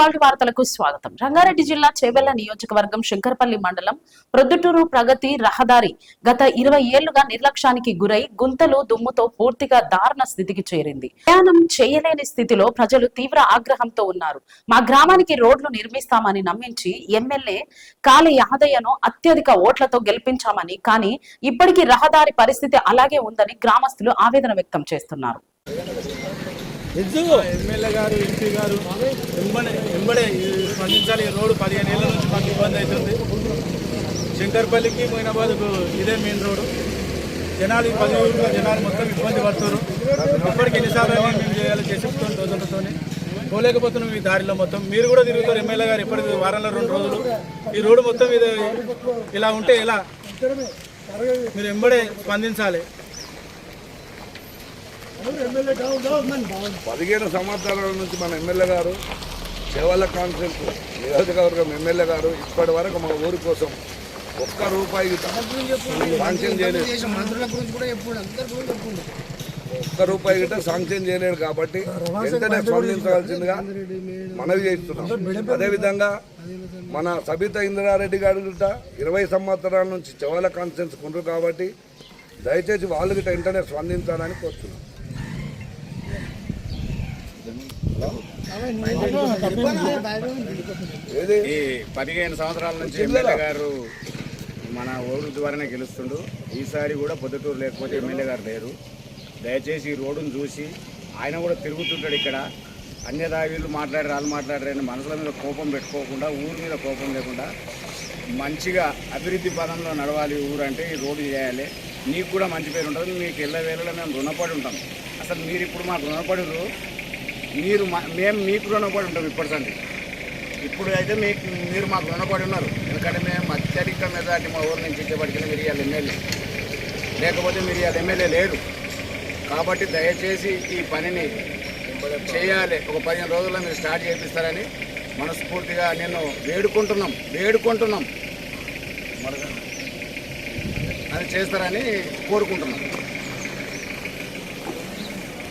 ఇవాళ వార్తలకు స్వాగతం. రంగారెడ్డి జిల్లా చేవెళ్ళ నియోజకవర్గం శంకరపల్లి మండలం ప్రొద్దుటూరు ప్రగతి రహదారి గత ఇరవై ఏళ్ళుగా నిర్లక్ష్యానికి గురై గుంతలు దుమ్ముతో పూర్తిగా దారుణ స్థితికి చేరింది. ప్రయాణం చేయలేని స్థితిలో ప్రజలు తీవ్ర ఆగ్రహంతో ఉన్నారు. మా గ్రామానికి రోడ్లు నిర్మిస్తామని నమ్మించి ఎమ్మెల్యే కాళీ యాదయ్యను అత్యధిక ఓట్లతో గెలిపించామని కానీ ఇప్పటికీ రహదారి పరిస్థితి అలాగే ఉందని గ్రామస్తులు ఆవేదన వ్యక్తం చేస్తున్నారు. ఎమ్మెల్యే గారు ఎంపీ గారు ఎంబడే వెంబడే స్పందించాలి. రోడ్డు పదిహేను ఏళ్ళ నుంచి మాకు ఇబ్బంది అవుతుంది. శంకర్పల్లికి మొయినాబాద్కు ఇదే మెయిన్ రోడ్డు. జనాలు పది ఊళ్ళో జనాలు మొత్తం ఇబ్బంది పడుతున్నారు. ఇప్పటికి ఎన్నిసార్లు మేము చేయాలి చేసేస్తాం రోజులతోనే పోలేకపోతున్నాం ఈ దారిలో మొత్తం. మీరు కూడా తిరుగుతారు ఎమ్మెల్యే గారు ఎప్పటికీ వారంలో రెండు రోజులు. ఈ రోడ్డు మొత్తం ఇది ఇలా ఉంటే ఎలా? మీరు వెంబడే స్పందించాలి. పదిహేను సంవత్సరాల నుంచి మన ఎమ్మెల్యే గారు సేవల కాన్ఫరెన్స్ నియోజకవర్గం ఎమ్మెల్యే గారు ఇప్పటి వరకు మా ఊరి కోసం ఒక్క రూపాయి శాంక్షన్ చేయలేదు. ఒక్క రూపాయి గిట్ట శాంక్షన్ చేయలేడు కాబట్టి వెంటనే స్పందించవలసిందిగా మనవి చేస్తున్నాం. అదేవిధంగా మన సబితా ఇంద్రారెడ్డి గారు గిట్ట ఇరవై సంవత్సరాల నుంచి చెవల కాన్ఫరెన్స్ కొండ్రు కాబట్టి దయచేసి వాళ్ళు గిట్ట వెంటనే స్పందించాలని కోరుతున్నాం. ఈ పదిహేను సంవత్సరాల నుంచి ఎమ్మెల్యే గారు మన ఊరు ద్వారానే గెలుస్తుండు. ఈసారి కూడా పొద్దుటూరు లేకపోతే ఎమ్మెల్యే గారు లేరు. దయచేసి ఈ రోడ్డును చూసి ఆయన కూడా తిరుగుతుంటాడు ఇక్కడ. అన్యదా వీళ్ళు మాట్లాడారు వాళ్ళు మాట్లాడారని మనసుల మీద కోపం పెట్టుకోకుండా ఊరి మీద కోపం లేకుండా మంచిగా అభివృద్ధి పదంలో నడవాలి ఊరు అంటే ఈ రోడ్డు చేయాలి. నీకు కూడా మంచి పేరు ఉంటుంది మీకు ఎల్ల వేళలో మేము రుణపడి ఉంటాం. అసలు మీరు ఇప్పుడు మాకు రుణపడి మీరు మేము మీకు రుణపడి ఉంటాం ఇప్పటికంటే ఇప్పుడు అయితే మీకు మీరు మాకు రుణపడి ఉన్నారు. ఎందుకంటే మేము అత్యధిక మెజార్టీ మా ఊరు నుంచి ఇచ్చేపడికి మీరు ఇవాళ ఎమ్మెల్యే. లేకపోతే మీరు ఇవాళ ఎమ్మెల్యే లేరు కాబట్టి దయచేసి ఈ పనిని చేయాలి. ఒక పదిహేను రోజుల్లో మీరు స్టార్ట్ చేపిస్తారని మనస్ఫూర్తిగా నేను వేడుకుంటున్నాం. వేడుకుంటున్నాం. అది చేస్తారని కోరుకుంటున్నాం.